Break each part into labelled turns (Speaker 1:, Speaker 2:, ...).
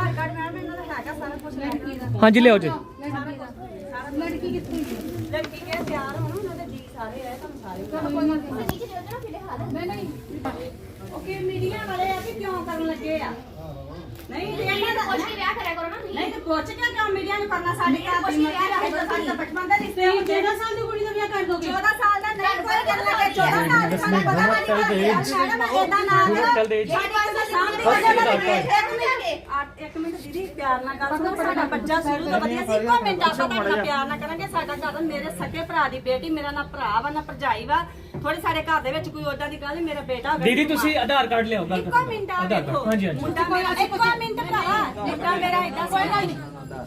Speaker 1: ਆਧਾਰ card madam ਇਹਨਾਂ ਦਾ ਹੈਗਾ ਸਾਰਾ ਕੁਝ ਲੜਕੀ ਦਾ
Speaker 2: ਹਾਂਜੀ ਲਿਆਓ ਜੀ।
Speaker 1: ਲੜਕੀ ਕਿੱਥੇ ਲੜਕੀ ਕੇ ਤਿਆਰ ਹੋਣ ਉਹਨਾਂ ਦੇ ਜੀ ਸਾਰੇ ਹੈ ਤੁਹਾਨੂੰ ਸਾਰੇ ਓਕੇ ਮੀਡੀਆ ਵਾਲੇ ਆ ਕਿ ਕਿਉਂ ਕਰਨ ਲੱਗੇ ਆ? ਨਹੀਂ ਇਹਨਾਂ ਦਾ
Speaker 3: ਕੁਛ ਨਹੀਂ ਵਿਆਹ ਕਰਿਆ ਕਰੋ ਨਾ।
Speaker 1: ਨਹੀਂ ਤੇ ਪੁੱਛ ਕੇ ਕਿਉਂ ਮੀਡੀਆ ਨੂੰ ਕਰਨਾ? ਸਾਡੇ ਘਰ ਦੀ ਮਰਜ਼ੀ ਹੈ ਤਾਂ ਸਾਡੇ ਤਾਂ ਬਚਪਨ ਦਾ ਰਿਸ਼ਤੇ ਹੋ। 14 ਸਾਲ ਦੀ ਕੁੜੀ ਦਾ ਵਿਆਹ ਕਰ ਦੋਗੇ? 14 ਸਾਲ ਦਾ ਨਹੀਂ ਕੋਈ ਕਰਨ ਲੱਗੇ 14 ਸਾਲ ਦੀ ਸਾਨੂੰ ਪਤਾ ਨਹੀਂ ਮੈਡਮ ਇਹਦਾ ਨਾਮ ਸਾਡੀ ਪਾਸ ਸਾਹਮਣੇ ਵਾਲੇ ਦਾ ਇੱਕ ਮਿੰਟ ਇੱਕ ਮਿੰਟ ਦੀਦੀ ਪਿਆਰ ਨਾਲ ਗੱਲ ਸੁਣੋ ਸਾਡਾ ਬੱਚਾ ਸ਼ੁਰੂ ਤੋਂ ਵਧੀਆ ਸੀ ਇੱਕੋ ਮਿੰਟ ਆਪਾਂ ਤੁਹਾਡਾ ਪਿਆਰ ਨਾਲ ਕਰਾਂਗੇ। ਸਾਡਾ ਘਰ ਮੇਰੇ ਸਕੇ ਭਰਾ ਦੀ ਬੇਟੀ ਮੇਰਾ ਨਾ ਭਰਾ ਵਾ ਨਾ ਭਰਜਾਈ ਵਾ। ਥੋੜੀ ਸਾਡੇ ਘਰ ਦੇ ਵਿੱਚ ਕੋਈ ਓਦਾਂ ਦੀ ਗੱਲ ਨਹੀਂ ਮੇਰਾ ਬੇਟਾ ਹੋਵੇ
Speaker 2: ਦੀਦੀ ਤੁਸੀਂ ਆਧਾਰ ਕਾਰਡ ਲਿਆਓ ਗੱਲ
Speaker 1: ਇੱਕੋ
Speaker 2: ਕਰੋ।
Speaker 1: ਮਿੰਟ ਆ
Speaker 2: ਆਧਾਰ ਕਾਰਡ। ਹਾਂਜੀ ਹਾਂਜੀ।
Speaker 1: ਮੁੰਡਾ ਮੇਰਾ ਇੱਕੋ ਮਿੰਟ ਭਰਾ ਮੁੰਡਾ ਮੇਰਾ ਇਦਾਂ ਸੀ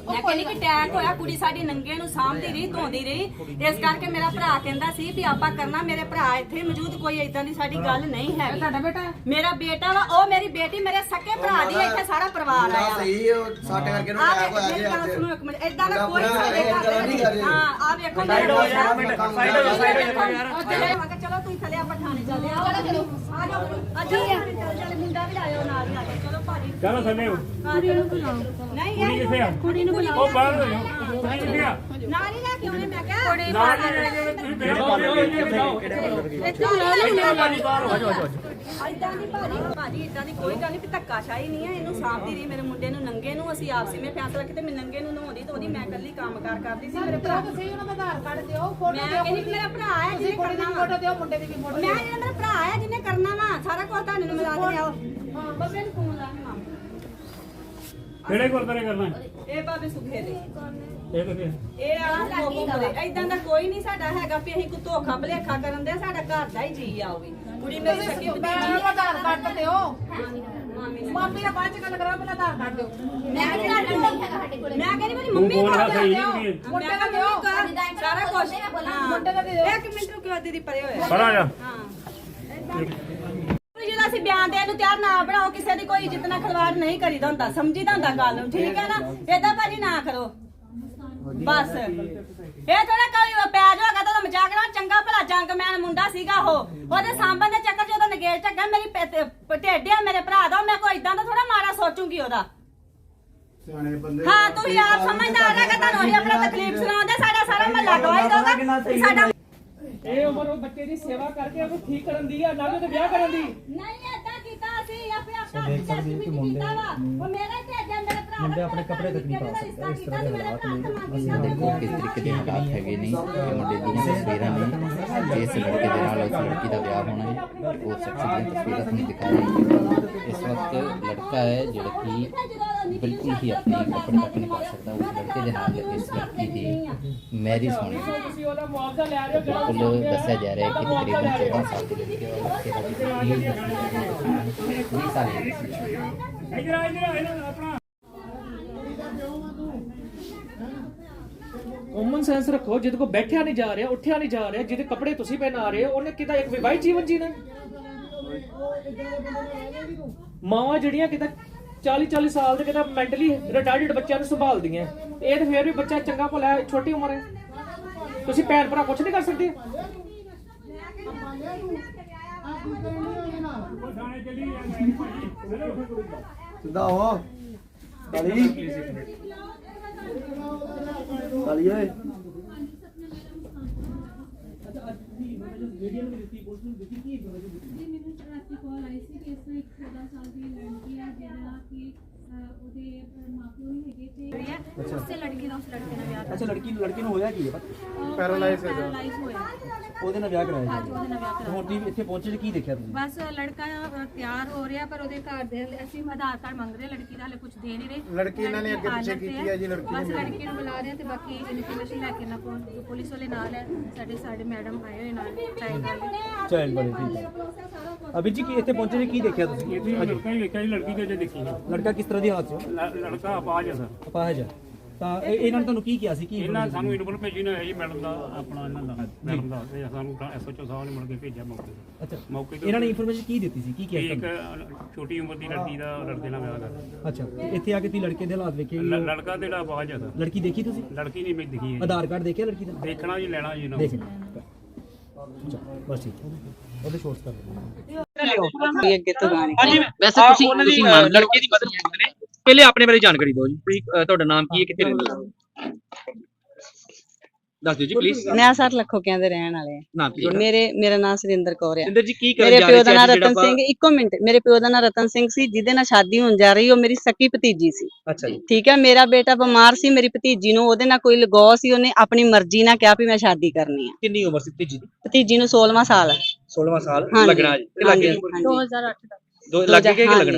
Speaker 1: ਮੈਂ ਕਹਿੰਦੀ ਕਿ ਅਟੈਕ ਹੋਇਆ ਕੁੜੀ ਸਾਡੀ ਨੰਗੇ ਨੂੰ ਸਾਂਭਦੀ ਰਹੀ ਧੋਂਦੀ ਰਹੀ। ਇਸ ਕਰਕੇ ਮੇਰਾ ਭਰਾ ਕਹਿੰਦਾ ਸੀ ਵੀ ਆਪਾਂ ਕਰਨਾ ਮੇਰੇ ਭਰਾ ਇੱਥੇ ਮੌਜੂਦ ਕੋਈ ਇਦਾਂ ਦੀ ਸਾਡੀ ਗੱਲ ਨਹੀਂ ਹੈ ਤੁਹਾਡਾ ਬੇਟਾ ਮੇਰਾ ਬੇਟਾ ਵਾ ਉਹ ਮੇਰੀ ਬੇਟੀ ਮੇਰੇ ਸਕੇ ਭਰਾ ਦੀ ਇੱਥੇ ਸਾਰਾ ਪਰਿਵਾਰ ਆਇਆ। ਵਾ।
Speaker 4: ਸਹੀ ਉਹ ਸਾਡੇ ਕਰਕੇ ਨੂੰ
Speaker 1: ਆ
Speaker 4: ਆਇਆ ਹੋਇਆ
Speaker 1: ਮੇਰੀ
Speaker 4: ਜੀ
Speaker 1: ਗੱਲ
Speaker 4: ਅੱਜ।
Speaker 1: ਸੁਣੋ ਇੱਕ ਮਿੰਟ ਏਦਾਂ ਦਾ ਕੋਈ ਸਾਡੇ ਘਰ ਦੇ
Speaker 4: ਕਰ
Speaker 1: ਵਿੱਚ
Speaker 4: ਰਹੀ।
Speaker 1: ਹਾਂ ਆ ਵੇਖੋ
Speaker 4: ਸਾਈਡ ਹੋ ਜਾ, ਸਾਈਡ ਹੋ ਜਾ,
Speaker 1: ਸਾਈਡ
Speaker 4: ਹੋ ਜਾ
Speaker 1: ਯਾਰ ਮੈਂ ਕਿਹਾ ਚਲੋ ਥੱਲੇ ਹੀ। ਆ ਜਾਓ ਚਲੋ ਭਾਜੀ
Speaker 5: ਚਲੋ ਥੱਲੇ ਹੋ
Speaker 1: ਕੁੜੀ ਨੂੰ ਬੁਲਾਓ ਨਹੀਂ
Speaker 5: ਕੁੜੀ ਕਿੱਥੇ ਆ?
Speaker 1: ਕੁੜੀ ਨੂੰ ਬੁਲਾਓ
Speaker 5: ਉਹ ਬਾਹਰ ਹੋ ਜਾਓ ਕੁੜੀ ਕਿੱਥੇ ਆ?
Speaker 1: ਨਾਲ ਹੀ ਲੈ ਕੇ ਆਉਣੇ ਮੈਂ ਕਿਹਾ। ਕੁੜੀ
Speaker 5: ਨਾਲ ਹੀ ਲੈ ਕੇ ਤੁਸੀਂ ਮੇਰੇ ਕੋਲ
Speaker 1: ਇੱਥੇ ਬੁਲਾ
Speaker 5: ਭਾਜੀ ਬਾਹਰ ਹੋ ਜਾਓ
Speaker 1: ਇਦਾਂ ਦੀ ਭਾਜੀ ਭਾਜੀ ਇਦਾਂ ਦੀ ਕੋਈ ਗੱਲ ਨਹੀਂ ਵੀ ਧੱਕਾਸ਼ਾਹੀ ਨਹੀਂ ਹੈ ਇਹਨੂੰ ਸਾਂਭਦੀ ਰਹੀ ਮੇਰੇ ਮੁੰਡੇ ਨੂੰ ਨੰਗੇ ਨੂੰ ਅਸੀਂ ਆਪਸੀ ਵਿੱਚ ਫੈਸਲਾ ਕੀਤਾ ਮੈਂ ਨੰਗੇ ਨੂੰ ਨਹਾਉਂਦੀ ਤੇ ਉਹਦੀ ਮੈਂ ਇਕੱਲੀ ਕੰਮਕਾਰ ਕਰਦੀ ਸੀ ਮੇਰੇ ਭਰਾ
Speaker 6: ਤੁਸੀਂ ਉਹਨਾਂ ਦਾ ਆਧਾਰ ਕਾਰਡ ਦਿਓ ਫੋਟੋ
Speaker 1: ਮੈਂ
Speaker 6: ਦਿਓ
Speaker 1: ਕਹਿੰਦੀ ਮੇਰਾ ਭਰਾ ਹੈ ਜਿਹਨੇ ਕਰਨਾ
Speaker 6: ਵੀ। ਫੋਟੋ ਦਿਓ ਮੁੰਡੇ ਦੀ ਵੀ ਫੋਟੋ
Speaker 1: ਮੈਂ ਜਿਹੜਾ ਮੇਰਾ ਭਰਾ ਹੈ ਜਿਹਨੇ ਕਰਨਾ ਵਾ ਸਾਰਾ ਕੁਝ ਤੁਹਾਨੂੰ ਨੂੰ ਮਿਲਾ ਦਿਆ ਹਾਂ ਬਸ ਮੈਨੂੰ ਫੋਨ ਲਾ ਕੇ ਮਾਮ।
Speaker 5: ਕਿਹੜੇ ਗੁਰਦਾਰੇ ਕਰਨਾ?
Speaker 1: ਇਹ ਬਾਬੇ ਸੁਖੇ ਦੇ।
Speaker 5: ਇਹ
Speaker 1: ਆ? ਦੇ ਇਦਾਂ ਦਾ ਕੋਈ ਨਹੀਂ ਸਾਡਾ ਹੈਗਾ ਵੀ ਅਸੀਂ ਧੋਖਾ ਭਲੇਖਾ ਕਰਨ ਦੇ ਸਾਡਾ ਘਰ ਦਾ ਹੀ ਜੀ ਆ ਉਹ ਵੀ। ਕੁੜੀ ਮੇਰੀ ਸਕੀ
Speaker 6: ਮੈਂ ਉਹਦਾ ਆਧਾਰ ਕਾਰਡ ਤਾਂ ਦਿਓ।
Speaker 1: ਮਾਮੀ ਨੇ
Speaker 6: ਮਾਮੀ ਨਾਲ ਬਾਅਦ ਚ ਗੱਲ ਕਰਾਂ ਪਹਿਲਾਂ ਆਧਾਰ ਕਾਰਡ ਦਿਓ।
Speaker 3: ਮੈਂ ਵੀ ਘਰ ਨਹੀਂ ਹੈਗਾ ਸਾਡੇ ਕੋਲ?
Speaker 1: ਮੈਂ ਕਹਿੰਦੀ ਮੇਰੀ
Speaker 5: ਤੂੰ
Speaker 1: ਮੰਮੀ
Speaker 5: ਬੋਲ
Speaker 1: ਕੋਲ
Speaker 5: ਰਿਹਾ
Speaker 1: ਆ
Speaker 5: ਸਹੀ
Speaker 1: ਜਾਓ।
Speaker 5: ਨਹੀਂ
Speaker 6: ਮੁੰਡੇ ਦਾ ਦਿਓ।
Speaker 1: ਸਾਰਾ ਕੁਝ
Speaker 6: ਮੁੰਡੇ ਦਾ ਦੇ ਦਿਓ।
Speaker 1: ਇੱਕ ਮਿੰਟ ਰੁਕਿਓ ਦੀਦੀ ਪਰੇ ਹੋਇਆ
Speaker 5: ਪਰਾਂ ਜਾ।
Speaker 1: ਹਾਂ। ਜਿਹੜਾ ਅਸੀਂ ਬਿਆਨ ਦੇਣ ਨੂੰ ਤਿਆਰ ਨਾ ਬਣਾਓ ਕਿਸੇ ਦੀ ਕੋਈ ਇੱਜ਼ਤ ਨਾਲ ਖਿਲਵਾੜ ਨਹੀਂ ਕਰੀਦਾ ਹੁੰਦਾ। ਸਮਝੀਦਾ ਹੁੰਦਾ ਗੱਲ ਨੂੰ। ਠੀਕ ਹੈ ਨਾ? ਏਦਾਂ ਭਾਜੀ ਨਾ ਕਰੋ। ਬਸ। ਇਹ ਥੋੜਾ ਕੋਈ ਪੈ ਜਾਊਗਾ ਤਾਂ ਮਜ਼ਾਕ ਨਾਲ ਚੰਗਾ ਭਲਾ ਜੰਗਮੈਨ ਮੁੰਡਾ ਸੀਗਾ ਉਹ। ਉਹਦੇ ਸਾਂਭਣ ਦੇ ਚੱਕਰ 'ਚ ਉਹਦਾ ਨਗੇਜ ਟੱਗਾ ਮੇਰੀ ਢੇਡਿਆ ਮੇਰੇ ਭਰਾ ਦਾ। ਮੈਂ ਕੋਈ ਇਦਾਂ ਦਾ ਥੋੜਾ ਮਾਰਾ ਸੋਚੂਗੀ ਉਹਦਾ।
Speaker 4: ਸਿਆਣੇ ਬੰਦੇ
Speaker 1: ਹਾਂ ਤੁਸੀਂ ਆਪ ਸਮਝਦਾਰ ਹੈਗਾ ਤੁਹਾਨੂੰ ਅਸੀਂ ਆਪਣਾ ਤਕਲੀਫ ਸੁਣਾਉਂਦੇ। ਸਾਡਾ ਸਾਰਾ ਮਹੱਲਾ ਗਵਾਹੀ ਦਊਗਾ ਕਿ ਸਾਡਾ
Speaker 2: ਇਹ ਉਮਰ ਉਹ ਬੱਚੇ ਦੀ ਸੇਵਾ ਕਰਕੇ ਉਹਨੂੰ ਠੀਕ ਕਰਨ ਦੀ ਆ ਨਾ ਕਿ ਉਹਦੇ ਵਿਆਹ ਕਰਨ ਦੀ।
Speaker 1: ਨਹੀਂ ਏਦਾਂ ਕੀਤਾ ਅਸੀਂ ਆਪੇ ਆਪਣਾ ਟੈਸਟ ਵੀ ਕੀਤਾ ਵਾ। ਉਹ ਮੇਰਾ ਤੇ ਅੱਜਾ ਮੇਰੇ ਭਰਾ ਮੁੰਡੇ ਆਪਣੇ ਕੱਪੜੇ ਤੱਕ ਨਹੀਂ ਪਾ ਸਕਦੇ ਇਸ ਤਰ੍ਹਾਂ ਦੇ ਹਾਲਾਤ ਨੇ।
Speaker 7: ਅਸੀਂ ਦੇਖੋ ਕਿਸ ਤਰੀਕੇ ਦੇ ਹਾਲਾਤ ਹੈਗੇ ਨੇ ਇਹ ਮੁੰਡੇ ਦੀਆਂ ਤਸਵੀਰਾਂ ਨੇ ਇਸ ਲੜਕੇ ਦੇ ਨਾਲ ਉਸ ਲੜਕੀ ਦਾ ਵਿਆਹ ਹੋਣਾ ਹੈ ਉਹ ਸ਼ਖਸ ਦੀਆਂ ਤਸਵੀਰਾਂ ਤੁਹਾਨੂੰ ਦਿਖਾ ਰਹੇ। ਹਾਂ ਇਸ ਵਕਤ ਲੜਕਾ ਹੈ ਜਿਹੜਾ ਕਿ ਬਿਲਕੁਲ ਹੀ ਆਪਣੇ ਕੱਪੜੇ ਤੱਕ ਨਹੀਂ ਪਾ ਸਕਦਾ। ਉਸ ਲੜਕੇ ਦੇ ਨਾਲ ਇਸ ਲੜਕੀ ਦੀ ਮੈਰਿਜ ਹੋਣੀ ਹੈ।
Speaker 2: ਤੁਸੀਂ ਉਹਦਾ ਮੁਆਵਜ਼ਾ ਲੈ ਰਹੇ ਹੋ ਜਿਹੜਾ
Speaker 7: ਬਿਲਕੁਲ ਦੱਸਿਆ ਜਾ ਰਿਹਾ ਹੈ ਕਿ ਤਕਰੀਬਨ 14 ਸਾਲ ਦੀ ਲੜਕੀ ਹੈ ਲੜਕੇ ਦਾ ਤਸਵੀਰ 20 ਸਾਲ ਦੀ
Speaker 5: ਇਧਰ ਆ ਇਧਰ ਆ ਇਹਨਾਂ ਆਪਣਾ
Speaker 2: ਸੈਂਸ ਰੱਖੋ, ਜਿਹਦੇ ਕੋ ਬੈਠਿਆ ਨਹੀਂ ਜਾ ਰਿਹਾ, ਉੱਠਿਆ ਨਹੀਂ ਜਾ ਰਿਹਾ, ਜਿਹਦੇ ਕੱਪੜੇ ਤੁਸੀਂ ਪਹਿਨਾ ਰਹੇ ਹੋ, ਉਹਨੇ ਕਿਦਾ ਇੱਕ ਵਿਵਾਹਿਤ ਜੀਵਨ ਜੀਣਾ? ਮਾਵਾਂ ਜਿਹੜੀਆਂ ਕਿਦਾ 40 40 ਸਾਲ ਦੇ ਕਿਦਾ ਮੈਂਟਲੀ ਰਿਟਾਰਡਡ ਬੱਚਿਆਂ ਨੂੰ ਸੰਭਾਲਦੀਆਂ, ਇਹ ਤਾਂ ਫੇਰ ਵੀ ਬੱਚਾ ਚੰਗਾ ਭਲਾ ਛੋਟੀ ਉਮਰ ਹੈ। ਤੁਸੀਂ ਭੈਣ ਭਰਾ ਕੁਝ ਨਹੀਂ ਕਰ ਸਕਦੇ?
Speaker 4: ਸਿੱਧਾ ਹੋ। ਕਾਲੀ ਕਾਲੀ ਓਏ।
Speaker 8: ਜੀ ਮੈਨੂੰ ਰਾਤੀ ਕਾਲ ਆਈ ਸੀ ਕਿ ਇਸ ਤਰ੍ਹਾਂ ਇੱਕ 14 ਸਾਲ ਦੀ ਲੜਕੀ ਹੈ ਜਿਹੜਾ ਕਿ ਉਹਦੇ ਮਾਪਿਓ ਨਹੀਂ ਹੈਗੇ ਤੇ
Speaker 3: ਉਸੇ ਲੜਕੀ ਦਾ ਉਸ ਲੜਕੇ ਨਾਲ ਵਿਆਹ
Speaker 4: ਅੱਛਾ ਲੜਕੀ ਲੜਕੇ ਨੂੰ ਹੋਇਆ ਕੀ ਹੈ?
Speaker 8: ਪੈਰਾਲਾਈਜ਼
Speaker 3: ਪੈਰਾਲਾਈਜ਼ ਹੋਇਆ
Speaker 4: ਉਹਦੇ ਨਾਲ ਵਿਆਹ ਕਰਾਇਆ
Speaker 3: ਅੱਜ ਉਹਦੇ ਨਾਲ ਵਿਆਹ ਕਰਾਇਆ।
Speaker 4: ਹੁਣ ਤੁਸੀਂ ਇੱਥੇ ਪਹੁੰਚੇ ਕੀ ਦੇਖਿਆ ਤੁਸੀਂ?
Speaker 3: ਬਸ ਲੜਕਾ ਤਿਆਰ ਹੋ ਰਿਹਾ ਪਰ ਉਹਦੇ ਘਰ ਦੇ ਹਲੇ- ਅਸੀਂ ਆਧਾਰ ਕਾਰਡ ਮੰਗ ਰਹੇ ਹਾਂ, ਲੜਕੀ ਦਾ ਹਲੇ ਕੁਝ ਦੇ ਨਹੀਂ ਰਹੇ।
Speaker 9: ਲੜਕੀ ਇਹਨਾਂ ਨੇ ਅੱਗੇ ਪਿੱਛੇ ਕੀਤੀ ਹੈ ਜੀ, ਲੜਕੀ
Speaker 3: ਬਸ ਲੜਕੀ ਨੂੰ ਬੁਲਾ ਰਹੇ ਹਾਂ ਤੇ ਬਾਕੀ ਇਨਫੋਰਮੇਸ਼ਨ ਲੈ ਕੇ ਨਾ ਪੁ- ਪੁਲਿਸ ਵਾਲੇ ਨਾਲ ਹੈ ਸਾਡੇ ਸਾਡੇ ਮੈਡਮ ਆਏ ਹੋਏ ਨਾਲ ਚਾਈਲਡ ਵਾਲੇ
Speaker 4: ਚਾਈਲਡ ਵਾਲੇ ਠੀਕ ਹੈ। ਅਭੀ ਜੀ ਕੀ ਇੱਥੇ ਪਹੁੰਚੇ ਜੀ ਕੀ ਦੇਖਿਆ ਤੁਸੀਂ?
Speaker 5: ਇਹ ਲੜਕਾ ਹੀ ਵੇਖਿਆ ਜੀ ਲੜਕੀ ਤੇ ਜੇ ਦੇਖੀ
Speaker 4: ਲੜਕਾ ਕਿਸ ਤਰ੍ਹਾਂ ਦੀ ਹਾਲਤ 'ਚ
Speaker 5: ਲ- ਲੜਕਾ ਆਵਾਜ਼ ਆ ਸਰ।
Speaker 4: ਅਪਾਹਜ ਹੈ। ਤਾਂ ਇਹ- ਇਹਨਾਂ ਨੇ ਤੁਹਾਨੂੰ ਕੀ ਕਿਹਾ ਸੀ? ਕੀ
Speaker 5: ਇਹਨਾਂ ਸਾਨੂੰ ਇਨਫੋਰਮੇਸ਼ਨ ਭੇਜੀ ਨਾ ਹੈ ਜੀ ਮੈਡਮ ਦਾ ਆਪਣਾ ਇਹਨਾਂ ਦਾ ਮੈਡਮ ਦਾ ਤੇ ਸਾਨੂੰ ਐਸਓਚਓ ਸਾਹਿਬ ਨੇ ਮਿਲ ਕੇ ਭੇਜਿਆ ਮੌਕੇ ਤੇ।
Speaker 4: ਅੱਛਾ।
Speaker 5: ਮੌਕੇ ਤੇ
Speaker 4: ਇਹਨਾਂ ਨੇ ਇਨਫੋਰਮੇਸ਼ਨ ਕੀ ਦਿੱਤੀ ਸੀ? ਕੀ ਕਿਹਾ
Speaker 5: ਇੱਕ
Speaker 4: ਤੁਹਾਨੂੰ?
Speaker 5: ਛੋਟੀ ਉਮਰ ਦੀ ਲੜਕੀ ਦਾ ਲੜਕੇ ਨਾਲ ਵਿਆਹ ਕਰਦਾ
Speaker 4: ਅੱਛਾ। ਤੇ ਇੱਥੇ ਆ ਕੇ ਤੁਸੀਂ ਲੜਕੇ ਦੇ ਹਾਲਾਤ ਵੇਖੇ?
Speaker 5: ਲ- ਲੜਕਾ ਤੇ ਜਿਹੜਾ ਆਵਾਜ਼ ਆ ਸਰ
Speaker 4: ਲੜਕੀ ਦੇਖੀ ਤੁਸੀਂ?
Speaker 5: ਲੜਕੀ ਨਹੀਂ ਮੈਂ ਦਿਖੀ ਹੈ।
Speaker 4: ਆਧਾਰ ਕਾਰਡ ਦੇਖਿਆ ਲੜਕੀ ਦਾ?
Speaker 5: ਦੇਖਣਾ ਜੀ ਲੈਣਾ ਜੀ ਨਾ
Speaker 4: ਦੇਖ ਅੱਛਾ ਬਸ ਠੀਕ ਉਹਦੇ ਸ਼ੋਰਟਸ ਕਰ ਦਿਓ।
Speaker 10: ਵੈਸੇ ਤੁਸੀਂ ਤੁਸੀਂ ਮੰਨ ਲੜਕੇ ਦੀ ਮਦਦ ਮੰਗਦੇ ਨੇ। ਪਹਿਲੇ ਆਪਣੇ ਬਾਰੇ ਜਾਣਕਾਰੀ ਦਿਓ ਜੀ। ਤੁਸੀਂ ਅਹ, ਤੁਹਾਡਾ ਨਾਮ ਕੀ ਹੈ ਕਿੱਥੇ ਰਹਿੰਦੇ ਹੋ? ਦੱਸ ਦਿਓ ਜੀ ਪਲੀਜ਼
Speaker 11: ਮੈਂ ਸਰ ਲੱਖੋਕਿਆਂ ਦੇ ਰਹਿਣ ਵਾਲੇ ਆ।
Speaker 10: ਨਾਮ ਕੀ ਹੈ?
Speaker 11: ਮੇਰੇ ਮੇਰਾ ਨਾਮ ਸੁਰਿੰਦਰ ਕੌਰ ਆ।
Speaker 10: ਸਿੰਦਰ ਜੀ ਕੀ ਕਰਨ
Speaker 11: ਮੇਰੇ
Speaker 10: ਜਾ
Speaker 11: ਪਿਓ
Speaker 10: ਰਹੇ
Speaker 11: ਦਾ
Speaker 10: ਸੀ
Speaker 11: ਨਾਮ ਰਤਨ ਸਿੰਘ ਇੱਕੋ ਮਿੰਟ। ਮੇਰੇ ਪਿਓ ਦਾ ਨਾਮ ਰਤਨ ਸਿੰਘ ਸੀ ਜਿਹਦੇ ਨਾਲ ਸ਼ਾਦੀ ਹੋਣ ਜਾ ਰਹੀ ਉਹ ਮੇਰੀ ਸਕੀ ਭਤੀਜੀ ਸੀ।
Speaker 10: ਅੱਛਾ ਜੀ।
Speaker 11: ਠੀਕ ਹੈ ਮੇਰਾ ਬੇਟਾ ਬਿਮਾਰ ਸੀ ਮੇਰੀ ਭਤੀਜੀ ਨੂੰ ਉਹਦੇ ਨਾਲ ਕੋਈ ਲਗਾਅ ਸੀ ਉਹਨੇ ਆਪਣੀ ਮਰਜ਼ੀ ਨਾਲ ਕਿਹਾ ਵੀ ਮੈਂ ਸ਼ਾਦੀ ਕਰਨੀ ਆ।
Speaker 10: ਕਿੰਨੀ ਉਮਰ ਸੀ ਤੀਜੀ ਦੀ?
Speaker 11: ਭਤੀਜੀ ਨੂੰ 16ਵਾਂ ਸਾਲ ਹੈ
Speaker 10: 16ਵਾਂ ਸਾਲ ਲੱਗਣਾ ਜੀ। ਤੇ ਲੱਗੇ
Speaker 11: ਹਾਂਜੀ, ਹਾਂਜੀ।
Speaker 12: 2008 ਦਾ।
Speaker 10: ਦੋ ਲੱਗੇ ਕਿ ਲੱਗਣਾ?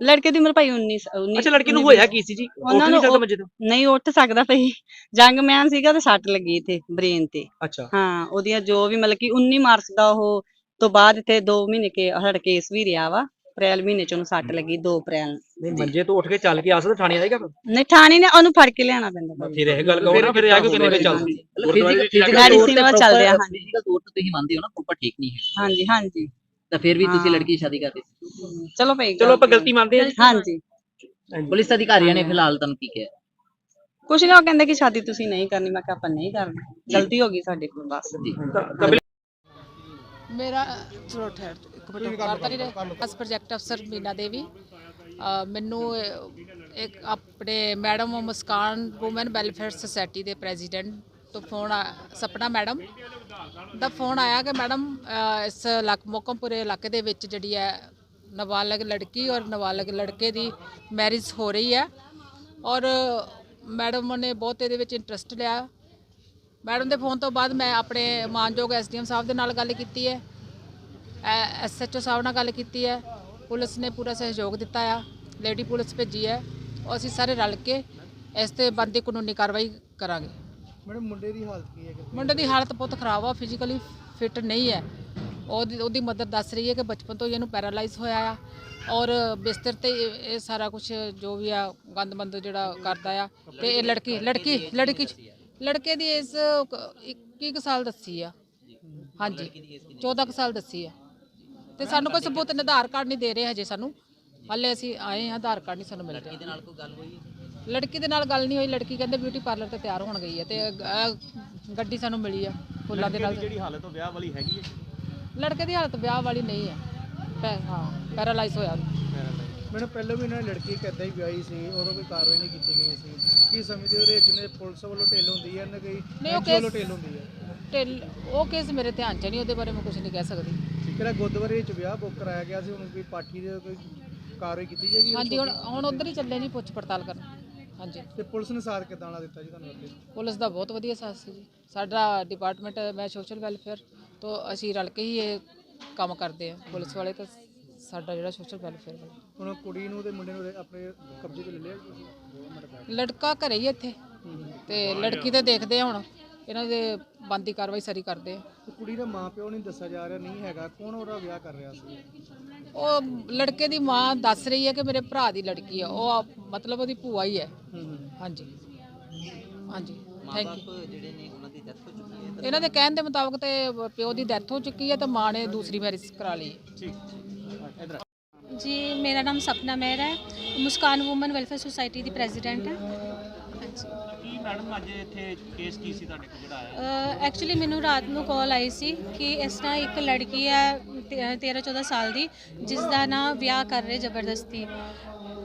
Speaker 11: ਲੜਕੇ ਦੀ ਉਮਰ ਭਾਈ 19 19
Speaker 10: ਅੱਛਾ ਲੜਕੇ ਨੂੰ ਹੋਇਆ ਕੀ ਸੀ ਜੀ?
Speaker 11: ਉਹਨਾਂ
Speaker 10: ਨਹੀਂ
Speaker 11: ਨੂੰ
Speaker 10: ਮੰਜੇ ਤੋਂ?
Speaker 11: ਨਹੀਂ ਉੱਠ ਸਕਦਾ ਭਾਈ। ਜੰਗਮੈਨ ਸੀਗਾ ਤੇ ਸੱਟ ਲੱਗੀ ਇੱਥੇ ਬ੍ਰੇਨ ਤੇ।
Speaker 10: ਅੱਛਾ।
Speaker 11: ਹਾਂ ਉਹਦੀਆਂ ਜੋ ਵੀ ਮਤਲਬ ਕਿ 19 ਮਾਰਚ ਦਾ ਉਹ ਤੋਂ ਬਾਅਦ ਇੱਥੇ 2 ਮਹੀਨੇ ਕੇ ਹੜ ਕੇਸ ਵੀ ਰਿਹਾ ਵਾ। ਅਪ੍ਰੈਲ ਮਹੀਨੇ ਚ ਉਹਨੂੰ ਸੱਟ ਲੱਗੀ 2 ਅਪ੍ਰੈਲ ਨੂੰ।
Speaker 10: ਨਹੀਂ ਮੰਜੇ ਤੋਂ ਉੱਠ ਕੇ ਚੱਲ ਕੇ ਆ ਸਕਦਾ ਥਾਣੇ ਆਏਗਾ ਫਿਰ
Speaker 11: ਨਹੀਂ ਠਾਣੀ ਨੇ ਉਹਨੂੰ ਫੜ ਕੇ ਲਿਆਣਾ ਪੈਂਦਾ ਭਾਈ।
Speaker 10: ਫਿਰ ਇਹ ਗੱਲ ਕਹੋ ਨਾ ਫਿਰ ਆ ਕੇ ਕਿੰਨੇ ਚੱਲਦੀ?
Speaker 11: ਮੈਡੀਸਿਨ ਨਾਲ ਚੱਲਦੇ ਆ ਹਾਂਜੀ।
Speaker 7: ਫਿਜ਼ੀਕਲ ਤੌਰ ਤੇ ਤੁਸੀਂ ਮੰਨਦੇ ਹੋ ਨਾ ਪ੍ਰੋਪਰ ਠੀਕ ਨਹੀਂ ਹੈ।
Speaker 11: ਹਾਂਜੀ ਹਾਂਜੀ।
Speaker 7: ਤਾਂ ਫਿਰ ਵੀ ਤੁਸੀਂ
Speaker 11: ਹਾਂ।
Speaker 7: ਲੜਕੀ ਦੀ ਸ਼ਾਦੀ ਕਰ ਦਿੱਤੀ।
Speaker 11: ਚਲੋ ਭਾਈ
Speaker 10: ਚਲੋ ਆਪਾਂ ਗਲਤੀ ਮੰਨਦੇ ਹਾਂ ਜੀ।
Speaker 11: ਹਾਂਜੀ।
Speaker 7: ਪੁਲਿਸ ਅਧਿਕਾਰੀਆਂ ਨੇ ਫਿਲਹਾਲ ਤੁਹਾਨੂੰ ਕੀ ਕਿਹਾ।
Speaker 11: ਕੁਛ ਨਹੀਂ ਉਹ ਕਹਿੰਦੇ ਕਿ ਸ਼ਾਦੀ ਤੁਸੀਂ ਨਹੀਂ ਕਰਨੀ। ਮੈਂ ਕਿਹਾ ਆਪਾਂ ਨਹੀਂ ਕਰਨੀ। ਗਲਤੀ ਹੋ ਗਈ ਸਾਡੇ ਕੋਲ ਬਸ।
Speaker 13: ਮੇਰਾ ਚਲੋ ਠਹਿਰ ਜਾਓ, ਇੱਕ ਮਿੰਟ ਕਰਤਾ ਨਹੀਂ ਰਹੇ ਬਸ ਪ੍ਰੋਜੈਕਟ ਅਫਸਰ ਮੀਨਾ ਦੇਵੀ। ਮੈਨੂੰ ਇੱਕ ਆਪਣੇ madam Muskan women welfare society ਦੇ ਪ੍ਰੈਜ਼ੀਡੈਂਟ ਤੋਂ ਫੋਨ ਆ ਸਪਨਾ ਮੈਡਮ। ਦਾ ਫੋਨ ਆਇਆ ਕਿ ਮੈਡਮ ਇਸ ਇਲਾਕ ਮੋਕਮਪੁਰੇ ਇਲਾਕੇ ਦੇ ਵਿੱਚ ਜਿਹੜੀ ਹੈ ਨਾਬਾਲਗ ਲੜਕੀ ਔਰ ਨਾਬਾਲਗ ਲੜਕੇ ਦੀ ਮੈਰਿਜ ਹੋ ਰਹੀ ਹੈ। ਔਰ ਮੈਡਮ ਨੇ ਬਹੁਤ ਇਹਦੇ ਵਿੱਚ ਇੰਟਰਸਟ ਲਿਆ। ਮੈਡਮ ਦੇ ਫੋਨ ਤੋਂ ਬਾਅਦ ਮੈਂ ਆਪਣੇ ਮਾਨਯੋਗ ਐਸਡੀਐਮ ਸਾਹਿਬ ਦੇ ਨਾਲ ਗੱਲ ਕੀਤੀ ਹੈ। ਐਸਐਚਓ ਸਾਹਿਬ ਨਾਲ ਗੱਲ ਕੀਤੀ ਹੈ। ਪੁਲਿਸ ਨੇ ਪੂਰਾ ਸਹਿਯੋਗ ਦਿੱਤਾ ਆ। ਲੇਡੀ ਪੁਲਿਸ ਭੇਜੀ ਹੈ। ਔਰ ਅਸੀਂ ਸਾਰੇ ਰਲ ਕੇ ਇਸ ਤੇ ਬੰਦੀ ਕਾਨੂੰਨੀ ਕਾਰਵਾਈ ਕਰਾਂਗੇ।
Speaker 9: ਮੈਡਮ ਮੁੰਡੇ ਦੀ ਹਾਲਤ ਕੀ ਹੈ
Speaker 13: ਮੁੰਡੇ ਦੀ ਹਾਲਤ ਬਹੁਤ ਖਰਾਬ ਆ ਫਿਜ਼ੀਕਲੀ ਫਿਟ ਨਹੀਂ ਹੈ। ਉਹਦੀ ਉਹਦੀ ਮਦਰ ਦੱਸ ਰਹੀ ਹੈ ਕਿ ਬਚਪਨ ਤੋਂ ਹੀ ਇਹਨੂੰ ਪੈਰਾਲਾਈਜ਼ ਹੋਇਆ ਆ। ਔਰ ਬਿਸਤਰ ਤੇ ਇਹ ਇਹ ਸਾਰਾ ਕੁਝ ਜੋ ਵੀ ਆ ਗੰਦਮੰਦ ਜਿਹੜਾ ਕਰਦਾ ਆ ਤੇ ਇਹ ਲੜਕੀ ਲੜਕੀ ਲੜਕੀ ਲੜਕੇ ਦੀ ਇਸ 21 ਕੁ ਸਾਲ ਦੱਸੀ ਆ। ਹਾਂਜੀ 14 ਕੁ ਸਾਲ ਦੱਸੀ ਆ। ਤੇ ਸਾਨੂੰ ਕੋਈ ਸਬੂਤ ਨੇ ਆਧਾਰ ਕਾਰਡ ਨਹੀਂ ਦੇ ਰਹੇ ਹਜੇ ਸਾਨੂੰ। ਹਾਲੇ ਅਸੀਂ ਆਏ ਆ ਆਧਾਰ ਕਾਰਡ ਨਹੀਂ ਸਾਨੂੰ ਮਿਲ ਰਿਹਾ।
Speaker 7: ਇਹਦੇ ਨਾਲ ਕੋਈ ਗੱਲ ਹੋਈ
Speaker 13: ਲੜਕੀ ਦੇ ਨਾਲ ਗੱਲ ਨਹੀਂ ਹੋਈ ਲੜਕੀ ਕਹਿੰਦੇ ਬਿਊਟੀ ਪਾਰਲਰ ਤੇ ਤਿਆਰ ਹੋਣ ਗਈ ਹੈ ਤੇ ਅਹ, ਗੱਡੀ ਸਾਨੂੰ ਮਿਲੀ ਆ ਫੁੱਲਾਂ ਦੇ ਨਾਲ।
Speaker 5: ਜਿਹੜੀ ਹਾਲਤ ਉਹ ਵਿਆਹ ਵਾਲੀ ਹੈਗੀ ਹੈ?
Speaker 13: ਲੜਕੇ ਦੀ ਹਾਲਤ ਵਿਆਹ ਵਾਲੀ ਨਹੀਂ ਹੈ। ਪੈ- ਹਾਂ ਪੈਰਾਲਾਈਜ਼ ਹੋਇਆ।
Speaker 9: ਮੈਡਮ ਪਹਿਲਾਂ ਵੀ ਇਹਨਾਂ ਨੇ ਲੜਕੀ ਇੱਕ ਏਦਾਂ ਹੀ ਵਿਆਹੀ ਸੀ ਉਦੋਂ ਕੋਈ ਕਾਰਵਾਈ ਨਹੀਂ ਕੀਤੀ ਗਈ ਸੀ। ਕੀ ਸਮਝਦੇ ਹੋ ਵਿੱਚ ਨੇ ਪੁਲਿਸ ਵੱਲੋਂ ਢਿੱਲ ਹੁੰਦੀ ਹੈ ਨਾ ਕੋਈ
Speaker 13: ਨਹੀਂ, ਉਹ
Speaker 9: NGO ਵੱਲੋਂ ਢਿੱਲ ਹੁੰਦੀ ਹੈ?
Speaker 13: ਢਿੱਲ ਉਹ ਕੇਸ ਮੇਰੇ ਧਿਆਨ ਚ ਨਹੀਂ ਉਹਦੇ ਬਾਰੇ ਮੈਂ ਕੁਝ ਨਹੀਂ ਕਹਿ ਸਕਦੀ।
Speaker 9: ਕਿਹੜਾ ਗੁਰਦੁਆਰੇ ਵਿੱਚ ਵਿਆਹ ਬੁੱਕ ਕਰਾਇਆ ਗਿਆ ਸੀ ਹੁਣ ਕੋਈ ਪਾਠੀ ਦੇ ਕੋਈ ਕਾਰਵਾਈ ਕੀਤੀ ਜਾਏਗੀ?
Speaker 13: ਹਾਂਜੀ ਹੁਣ ਹੁਣ ਉਧਰ ਹੀ ਚੱਲੇ ਜੀ ਪੁੱਛ ਪੜਤਾਲ ਕਰਨ। ਹਾਂਜੀ।
Speaker 9: ਤੇ ਪੁਲਿਸ ਨੇ ਸਾਥ ਕਿਦਾਂ ਵਾਲਾ ਦਿੱਤਾ ਜੀ ਤੁਹਾਨੂੰ ਅੱਗੇ?
Speaker 13: ਪੁਲਿਸ ਦਾ ਬਹੁਤ ਵਧੀਆ ਸਾਥ ਸੀ ਜੀ। ਸਾਡਾ ਡਿਪਾਰਟਮੈਂਟ ਮੈਂ ਸੋਸ਼ਲ ਵੈਲਫੇਅਰ ਤੋਂ ਅਸੀਂ ਰਲ ਕੇ ਹੀ ਇਹ ਕੰਮ ਕਰਦੇ ਆ ਪੁਲਿਸ ਵਾਲੇ ਤਾਂ ਸਾਡਾ ਜਿਹੜਾ ਸੋਸ਼ਲ ਵੈਲਫੇਅਰ ਵਾਲਾ।
Speaker 9: ਹੁਣ ਕੁੜੀ ਨੂੰ ਤੇ ਮੁੰਡੇ ਨੂੰ ਆਪਣੇ ਕਬਜ਼ੇ 'ਚ ਲੈ ਲਿਆ ਜੀ?
Speaker 13: ਲੜਕਾ ਘਰੇ ਹੀ ਇੱਥੇ। ਤੇ ਲੜਕੀ ਤੇ ਦੇਖਦੇ ਆ ਹੁਣ। ਇਹਨਾਂ ਦੇ ਬੰਦੀ ਕਾਰਵਾਈ ਸਾਰੀ ਕਰਦੇ ਆ।
Speaker 9: ਤੇ ਕੁੜੀ ਦਾ ਮਾਂ ਪਿਓ ਨਹੀਂ ਦੱਸਿਆ ਜਾ ਰਿਹਾ ਨਹੀਂ ਹੈਗਾ। ਕੌਣ ਉਹਦਾ ਵਿਆਹ ਕਰ ਰਿਹਾ ਸੀ?
Speaker 13: ਉਹ ਲੜਕੇ ਦੀ ਮਾਂ ਦੱਸ ਰਹੀ ਹੈ ਕਿ ਮੇਰੇ ਭਰਾ ਦੀ ਲੜਕੀ ਆ ਉਹ ਮਤਲਬ ਉਹਦੀ ਭੂਆ ਹੀ ਹੈ। ਹਾਂਜੀ। ਹਾਂਜੀ। ਥੈਂਕ ਯੂ
Speaker 7: ਜਿਹੜੇ ਨੇ ਉਹਨਾਂ ਦੀ ਡੈਥ ਹੋ ਚੁੱਕੀ ਹੈ।
Speaker 13: ਇਹਨਾਂ ਦੇ ਕਹਿਣ ਦੇ ਮੁਤਾਬਕ ਤੇ ਪਿਓ ਦੀ ਡੈਥ ਹੋ ਚੁੱਕੀ ਹੈ ਤੇ ਮਾਂ ਨੇ ਦੂਸਰੀ ਮੈਰਿਜ ਕਰਾ ਲਈ ਹੈ।
Speaker 3: ਜੀ ਮੇਰਾ ਨਾਮ ਸਪਨਾ ਮਹਿਰ ਹੈ। ਮੁਸਕਾਨ ਔਮਨ ਵੈਲਫੇਅਰ ਸੁਸਾਇਟੀ ਦੀ ਪ੍ਰੈਜ਼ੀਡੈਂਟ ਹੈ। ਹਾਂਜੀ।
Speaker 5: ਮੈਡਮ, ਅੱਜ ਇੱਥੇ ਕੇਸ ਕੀ ਸੀ ਤੁਹਾਡੇ ਕੋਲ ਜਿਹੜਾ ਆਇਆ?
Speaker 3: ਐਕਚੁਅਲੀ ਮੈਨੂੰ ਰਾਤ ਨੂੰ ਕਾਲ ਆਈ ਸੀ ਕਿ ਇਸ ਤਰ੍ਹਾਂ ਇੱਕ ਲੜਕੀ ਹੈ 13 14 ਸਾਲ ਦੀ ਜਿਸ ਦਾ ਨਾ ਵਿਆਹ ਕਰ ਰਹੇ ਜ਼ਬਰਦਸਤੀ।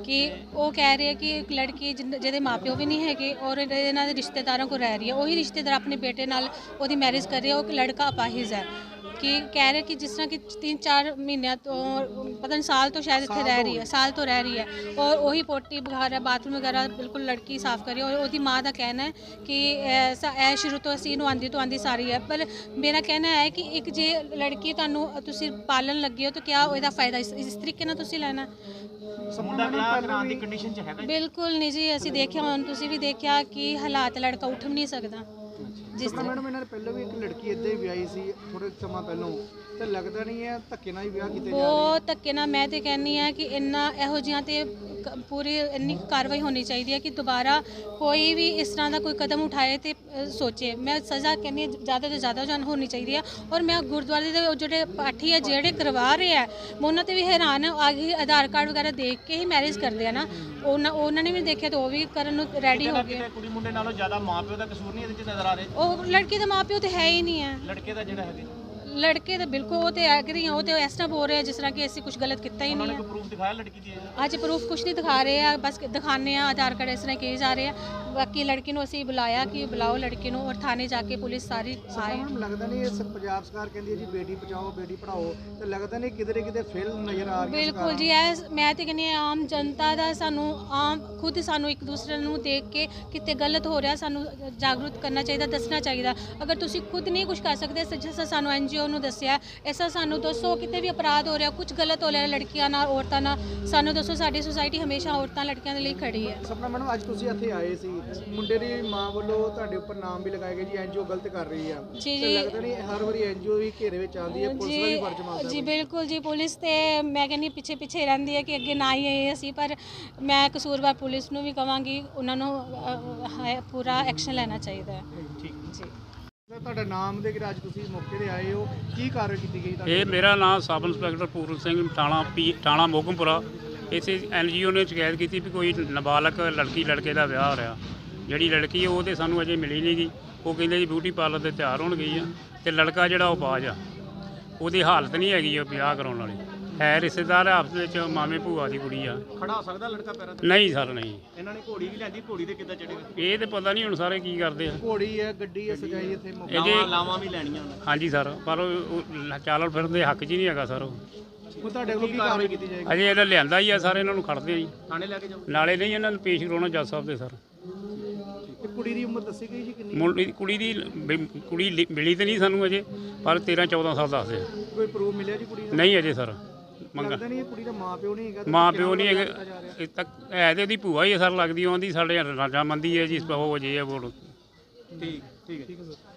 Speaker 3: ਕਿ ਉਹ ਕਹਿ ਰਹੀ ਹੈ ਕਿ ਇੱਕ ਲੜਕੀ ਜਿਨ- ਜਿਹਦੇ ਮਾਪਿਓ ਵੀ ਨਹੀਂ ਹੈਗੇ ਔਰ ਇਹਨਾਂ ਦੇ ਰਿਸ਼ਤੇਦਾਰਾਂ ਕੋਲ ਰਹਿ ਰਹੀ ਹੈ, ਉਹੀ ਰਿਸ਼ਤੇਦਾਰ ਆਪਣੇ ਬੇਟੇ ਨਾਲ ਉਹਦੀ ਮੈਰਿਜ ਕਰ ਰਹੀ ਹੈ ਉਹ ਇੱਕ ਲੜਕਾ ਅਪਾਹਿਜ ਹੈ। ਕਿ ਕਹਿ ਰਿਹਾ ਕਿ ਜਿਸ ਤਰ੍ਹਾਂ ਕਿ 3-4 ਮਹੀਨਿਆਂ ਤੋਂ ਪਤਾ ਨਹੀਂ ਸਾਲ ਤੋਂ ਸ਼ਾਇਦ ਇੱਥੇ ਰਹਿ ਰਹੀ ਹੈ ਸਾਲ ਤੋਂ ਰਹਿ ਰਹੀ ਹੈ। ਔਰ ਉਹੀ ਪੋਟੀ ਵਗੈਰਾ ਬਾਥਰੂਮ ਵਗੈਰਾ ਬਿਲਕੁਲ ਲੜਕੀ ਸਾਫ਼ ਕਰੀ ਔਰ ਉਹਦੀ ਮਾਂ ਦਾ ਕਹਿਣਾ ਹੈ ਕਿ ਇਹ ਸ਼ੁਰੂ ਤੋਂ ਅਸੀਂ ਇਹਨੂੰ ਆਂਦੀ ਤੋਂ ਆਂਦੀ ਸਾਰੀ ਹੈ। ਪਰ ਮੇਰਾ ਕਹਿਣਾ ਹੈ ਕਿ ਇੱਕ ਜੇ ਲੜਕੀ ਤੁਹਾਨੂੰ ਤੁਸੀਂ ਪਾਲਣ ਲੱਗੇ ਹੋ ਤਾਂ ਕਿਆ ਇਹਦਾ ਫਾਇਦਾ ਇਸ ਇਸ ਤਰੀਕੇ ਨਾਲ ਤੁਸੀਂ ਲੈਣਾ?
Speaker 5: ਮੁੰਡਾ ਵਿਆਹ ਕਰਾਉਣ ਦੀ ਕੰਡੀਸ਼ਨ 'ਚ ਹੈਗਾ
Speaker 3: ਬਿਲਕੁਲ ਨਹੀਂ ਜੀ ਅਸੀਂ ਦੇਖਿਆ ਹੁਣ ਤੁਸੀਂ ਵੀ ਦੇਖਿਆ ਕਿ ਹਾਲਾਤ ਲੜਕਾ ਉੱਠ ਵੀ ਨਹੀਂ ਸਕਦਾ। ਜਿਸ
Speaker 9: ਸੁਪਨਾ ਮੈਡਮ ਇਹਨਾਂ ਨੇ ਪਹਿਲਾਂ ਵੀ ਇੱਕ ਲੜਕੀ ਇੱਦਾਂ ਹੀ ਵਿਆਹੀ ਸੀ ਥੋੜੇ ਸਮਾਂ ਪਹਿਲਾਂ। ਤੇ ਲੱਗਦਾ ਨਹੀਂ ਹੈ ਧੱਕੇ ਨਾਲ ਹੀ ਵਿਆਹ ਕੀਤੇ ਜਾ ਰਹੇ
Speaker 3: ਬਹੁਤ ਧੱਕੇ ਨਾਲ ਮੈਂ ਤੇ ਕਹਿੰਨੀ ਆ ਕਿ ਇੰਨਾ ਇਹੋ ਜਿਹੀਆਂ ਤੇ ਕ- ਪੂਰੀ ਇੰਨੀ ਕਾਰਵਾਈ ਹੋਣੀ ਚਾਹੀਦੀ ਹੈ ਕਿ ਦੁਬਾਰਾ ਕੋਈ ਵੀ ਇਸ ਤਰ੍ਹਾਂ ਦਾ ਕੋਈ ਕਦਮ ਉਠਾਏ ਤੇ ਅ, ਸੋਚੇ। ਮੈਂ ਸਜ਼ਾ ਕਹਿੰਨੀ ਜ਼ਿਆਦਾ ਤੋਂ ਜ਼ਿਆਦਾ ਜਾਨ ਹੋਣੀ ਚਾਹੀਦੀ ਹੈ ਔਰ ਮੈਂ ਗੁਰਦੁਆਰੇ ਦੇ ਉਹ ਜਿਹੜੇ ਪਾਠੀ ਹੈ ਜਿਹੜੇ ਕਰਵਾ ਰਹੇ ਆ ਮੈਂ ਉਹਨਾਂ ਤੇ ਵੀ ਹੈਰਾਨ ਹਾਂ। ਆਗੇ ਆਧਾਰ ਕਾਰਡ ਵਗੈਰਾ ਦੇਖ ਕੇ ਹੀ ਮੈਰਿਜ ਕਰਦੇ ਆ ਨਾ। ਉਹਨਾਂ ਉਹਨਾਂ ਨੇ ਵੀ ਦੇਖਿਆ ਤਾਂ ਉਹ ਵੀ ਕਰਨ ਨੂੰ ਰੈਡੀ ਹੋ ਗਏ।
Speaker 9: ਕੁੜੀ ਮੁੰਡੇ ਨਾਲੋਂ ਜ਼ਿਆਦਾ ਮਾਪਿਓ ਦਾ ਕਸੂਰ ਨਹੀਂ ਇਹਦੇ 'ਚ ਨਜ਼ਰ ਆ ਰਿਹਾ?
Speaker 3: ਉਹ ਲੜਕੀ ਦੇ ਮਾਪਿਓ ਤੇ ਹੈ ਹੀ ਨਹੀਂ ਹੈ।
Speaker 9: ਲੜਕੇ ਦਾ ਜਿਹੜਾ ਹੈਗਾ।
Speaker 3: ਲੜਕੇ ਤਾਂ ਬਿਲਕੁਲ ਉਹ ਤੇ ਐਗਰੀ ਆ ਉਹ ਤੇ ਇਸ ਤਰ੍ਹਾਂ ਬੋਲ ਰਹੇ ਆ ਜਿਸ ਤਰ੍ਹਾਂ ਕਿ ਅਸੀਂ ਕੁਝ ਗਲਤ ਕੀਤਾ ਹੀ ਨਹੀਂ ਹੈ
Speaker 9: ਪ੍ਰੂਫ ਦਿਖਾਇਆ ਲੜਕੀ ਦੀ
Speaker 3: ਅੱਜ ਪ੍ਰੂਫ ਕੁਝ ਨਹੀਂ ਦਿਖਾ ਰਹੇ ਆ ਬਸ ਦਿਖਾਣੇ ਆ ਆਧਾਰ ਕਾਰਡ ਇਸ ਤਰ੍ਹਾਂ ਕਹੇ ਜਾ ਰਹੇ ਆ। ਬਾਕੀ ਲੜਕੀ ਨੂੰ ਅਸੀਂ ਬੁਲਾਇਆ ਕਿ ਬੁਲਾਓ ਲੜਕੀ ਨੂੰ ਔਰ ਥਾਣੇ ਜਾ ਕੇ ਪੁਲਿਸ ਸਾਰੀ ਆਏ।
Speaker 9: ਲੱਗਦਾ ਨਹੀਂ ਇਹ ਸ- ਪੰਜਾਬ ਸਰਕਾਰ ਕਹਿੰਦੀ ਹੈ ਜੀ ਬੇਟੀ ਬਚਾਓ ਬੇਟੀ ਪੜਾਓ ਤੇ ਲੱਗਦਾ ਨਹੀਂ ਕਿਧਰੇ ਕਿਤੇ ਫੇਲ ਨਜ਼ਰ ਆ ਰਹੀ ਹੈ
Speaker 3: ਬਿਲਕੁਲ ਜੀ ਇਹ ਮੈਂ ਤੇ ਕਹਿੰਦੀ ਹਾਂ ਆਮ ਜਨਤਾ ਦਾ ਸਾਨੂੰ ਆਮ ਖੁਦ ਸਾਨੂੰ ਇੱਕ ਦੂਸਰੇ ਨੂੰ ਦੇਖ ਕੇ ਕਿਤੇ ਗਲਤ ਹੋ ਰਿਹਾ ਸਾਨੂੰ ਜਾਗਰੂਕ ਕਰਨਾ ਚਾਹੀਦਾ ਦੱਸਣਾ ਚਾਹੀਦਾ। ਅਗਰ ਤੁਸੀਂ ਖੁਦ ਨਹੀਂ ਕੁਝ ਕਰ ਸਕਦੇ ਸ- ਜਿਸ ਤਰ੍ਹਾਂ ਸਾਨੂੰ ਐਨਜੀਓ ਨੂੰ ਦੱਸਿਆ ਐਸਾ ਸਾਨੂੰ ਦੱਸੋ ਕਿਤੇ ਵੀ ਅਪਰਾਧ ਹੋ ਰਿਹਾ ਕੁਝ ਗਲਤ ਹੋ ਰਿਹਾ ਲੜਕੀਆਂ ਨਾਲ ਔਰਤਾਂ ਨਾਲ ਸਾਨੂੰ ਦੱਸੋ ਸਾਡੀ ਸੁਸਾਇਟੀ ਹਮੇਸ਼ਾ ਔਰਤਾਂ ਲੜਕੀਆਂ ਦੇ ਲਈ ਖੜੀ ਹੈ।
Speaker 9: ਸਪਨਾ ਮੈਡਮ ਅੱਜ ਤੁਸੀਂ ਇੱਥੇ ਆਏ ਸੀ। ਮੁੰਡੇ ਦੀ ਮਾਂ ਵੱਲੋਂ ਤੁਹਾਡੇ ਉੱਪਰ ਨਾਮ ਵੀ ਲਗਾਇਆ ਗਿਆ ਜੀ ਐਨਜੀਓ ਗਲਤ ਕਰ ਰਹੀ ਆ।
Speaker 3: ਜੀ, ਜੀ।
Speaker 9: ਲੱਗਦਾ ਨਹੀਂ ਹਰ ਵਾਰੀ ਐਨਜੀਓ ਵੀ ਘੇਰੇ ਵਿੱਚ ਆਉਂਦੀ ਹੈ ਪੁਲਿਸ ਦਾ ਵੀ ਫਰਜ਼ ਬਣਦਾ
Speaker 3: ਜੀ ਬਿਲਕੁਲ ਜੀ ਪੁਲਿਸ ਤੇ ਮੈਂ ਕਹਿੰਦੀ ਪਿੱਛੇ ਪਿੱਛੇ ਰਹਿੰਦੀ ਹੈ ਕਿ ਅੱਗੇ ਨਾ ਹੀ ਆਏ ਅਸੀਂ ਪਰ ਮੈਂ ਕਸੂਰਵਾਰ ਪੁਲਿਸ ਨੂੰ ਵੀ ਕਵਾਂਗੀ ਉਹਨਾਂ ਨੂੰ ਪੂਰਾ ਐਕਸ਼ਨ ਲੈਣਾ ਚਾਹੀਦਾ ਹੈ।
Speaker 9: ਠੀਕ।
Speaker 3: ਜੀ।
Speaker 9: ਤੁਹਾਡਾ ਨਾਮ ਦੇ ਕਿ ਅੱਜ ਤੁਸੀਂ ਮੌਕੇ ਤੇ ਆਏ ਹੋ। ਕੀ ਕਾਰਵਾਈ ਕੀਤੀ ਗਈ ਤੁਹਾਡੇ
Speaker 5: ਇਹ ਮੇਰਾ ਨਾਮ ਸਬ ਇੰਸਪੈਕਟਰ ਪੂਰਨ ਸਿੰਘ ਥਾਣਾ ਪੀ ਥਾਣਾ ਮੋਗਮਪੁਰਾ। ਇਸੇ ਐਨਜੀਓ ਨੇ ਸ਼ਿਕਾਇਤ ਕੀਤੀ ਵੀ ਕੋਈ ਨਾਬਾਲਗ ਲੜਕੀ ਲੜਕੇ ਦਾ ਵਿਆਹ ਹੋ ਰਿਹਾ। ਜਿਹੜੀ ਲੜਕੀ ਉਹ ਤੇ ਸਾਨੂੰ ਅਜੇ ਮਿਲੀ ਨਹੀਂ ਗਈ। ਉਹ ਕਹਿੰਦੇ ਜੀ ਬਿਊਟੀ ਪਾਰਲਰ ਤੇ ਤਿਆਰ ਹੋਣ ਗਈ ਆ ਤੇ ਲੜਕਾ ਜਿਹੜਾ ਉਹ ਬਾਜ ਆ। ਉਹਦੀ ਹਾਲਤ ਨਹੀਂ ਹੈਗੀ ਉਹ ਵਿਆਹ ਕਰਾਉਣ ਵਾਲੀ। ਹੈ ਰਿਸ਼ਤੇਦਾਰ ਹੈ ਆਪਸ ਵਿੱਚ ਮਾਮੇ ਭੂਆ ਦੀ ਕੁੜੀ ਆ।
Speaker 9: ਖੜਾ ਹੋ ਸਕਦਾ ਲੜਕਾ ਪੈਰਾਂ ਤੇ?
Speaker 5: ਨਹੀਂ ਸਰ ਨਹੀਂ।
Speaker 9: ਇਹਨਾਂ ਨੇ ਘੋੜੀ ਵੀ ਲੈਂਦੀ ਘੋੜੀ ਤੇ ਕਿੱਦਾਂ ਚੜੇਗਾ
Speaker 5: ਇਹ ਤੇ ਪਤਾ ਨਹੀਂ ਹੁਣ ਸਾਰੇ ਕੀ ਕਰਦੇ ਆ।
Speaker 9: ਘੋੜੀ ਹੈ ਗੱਡੀ ਹੈ ਸਜਾਈ ਇੱਥੇ ਮੌਕੇ
Speaker 5: ਇਹ ਜੇ-
Speaker 9: ਲਾਵਾਂ ਵੀ ਲੈਣੀਆਂ
Speaker 5: ਹਾਂਜੀ ਸਰ ਪਰ ਉਹ ਉਹ ਚਾਲਣ ਫਿਰਨ ਦੇ ਹੱਕ 'ਚ ਹੀ ਨਹੀਂ ਹੈਗਾ ਸਰ ਉਹ।
Speaker 9: ਹੁਣ ਤੁਹਾਡੇ ਵੱਲੋਂ ਕੀ ਕਾਰਵਾਈ ਕੀਤੀ ਜਾਏਗੀ?
Speaker 5: ਅਜੇ ਇਹਦਾ ਲਿਆਂਦਾ ਹੀ ਆ ਸਾਰੇ ਇਹਨਾਂ ਨੂੰ ਖੜਦੇ ਆ ਜੀ।
Speaker 9: ਥਾਣੇ ਲੈ ਕੇ ਜਾਓ।
Speaker 5: ਨਾਲੇ ਨਹੀਂ ਇਹਨਾਂ ਨੂੰ ਪੇਸ਼ ਕਰਾਉਣਾ ਜੱਜ ਸਾਹਿਬ ਦੇ ਸਰ।
Speaker 9: ਕੁੜੀ ਦੀ ਉਮਰ ਦੱਸੀ ਗਈ ਜੀ ਕਿੰਨੀ?
Speaker 5: ਮੁੰਡੀ ਕੁੜੀ ਦੀ ਕੁੜੀ ਲਿ- ਮਿਲੀ ਤੇ ਨਹੀਂ ਸਾਨੂੰ ਅਜੇ ਪਰ 13 14 ਸਾਲ ਦੱਸਦੇ ਆ।
Speaker 9: ਕੋਈ ਪ੍ਰੂਫ ਮਿਲਿਆ ਜੀ ਕੁੜੀ ਦਾ?
Speaker 5: ਨਹੀਂ ਅਜੇ ਸਰ। ਮੰਗਾ।
Speaker 9: ਲੱਗਦਾ ਨਹੀਂ ਇਹ ਕੁੜੀ ਦਾ ਮਾਂ ਪਿਓ ਨਹੀਂ ਹੈਗਾ ਤੇ
Speaker 5: ਮਾਂ ਪਿਓ ਨਹੀਂ? ਇਹ ਤੱਕ ਹੈ ਤੇ ਉਹਦੀ ਭੂਆ ਹੀ ਆ ਸਰ ਲੱਗਦੀ ਆਉਂਦੀ ਸਾਡੇ ਰਾਜਾਮੰਦੀ ਹੈ ਜੀ ਉਹ ਜੇ ਉਹ
Speaker 9: ਠੀਕ ਠੀਕ ਹੈ ਠੀਕ ਹੈ। ਸਰ